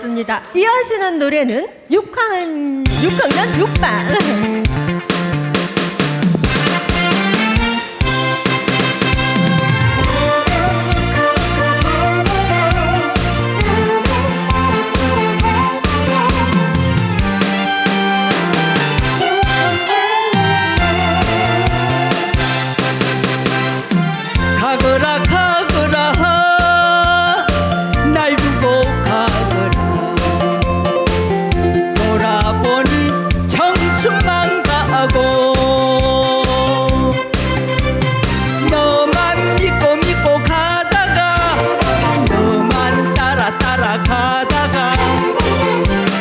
그렇습니다. 이어지는 노래는 6학년, 6학년 6반.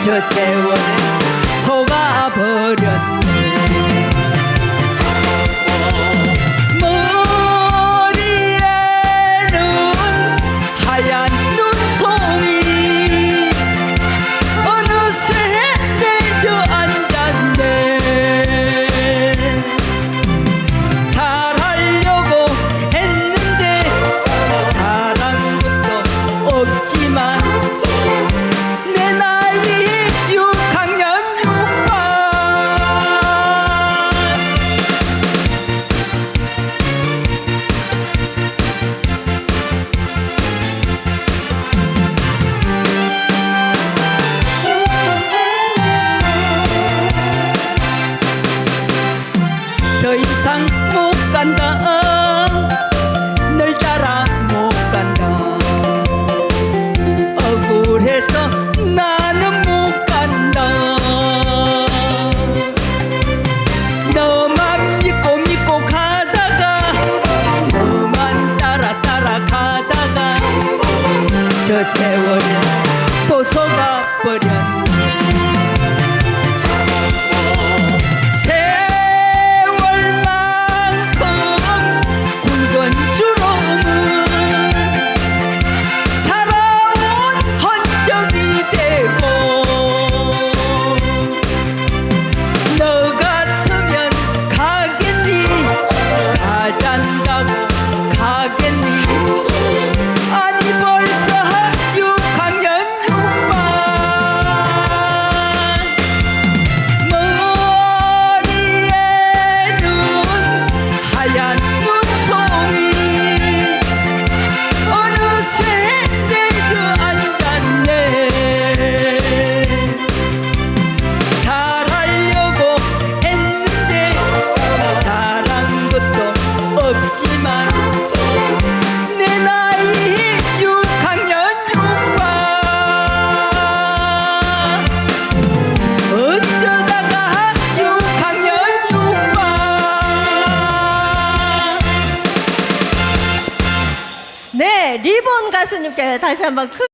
저 세월에 속아버렸네 이상 못 간다. 널 따라 못 간다. 억울해서 나는 못 간다. 너만 믿고 믿고 가다가 너만 따라 따라 가다가 저 세월에 또 속아버렸네 리본 가수님께 다시 한번 큰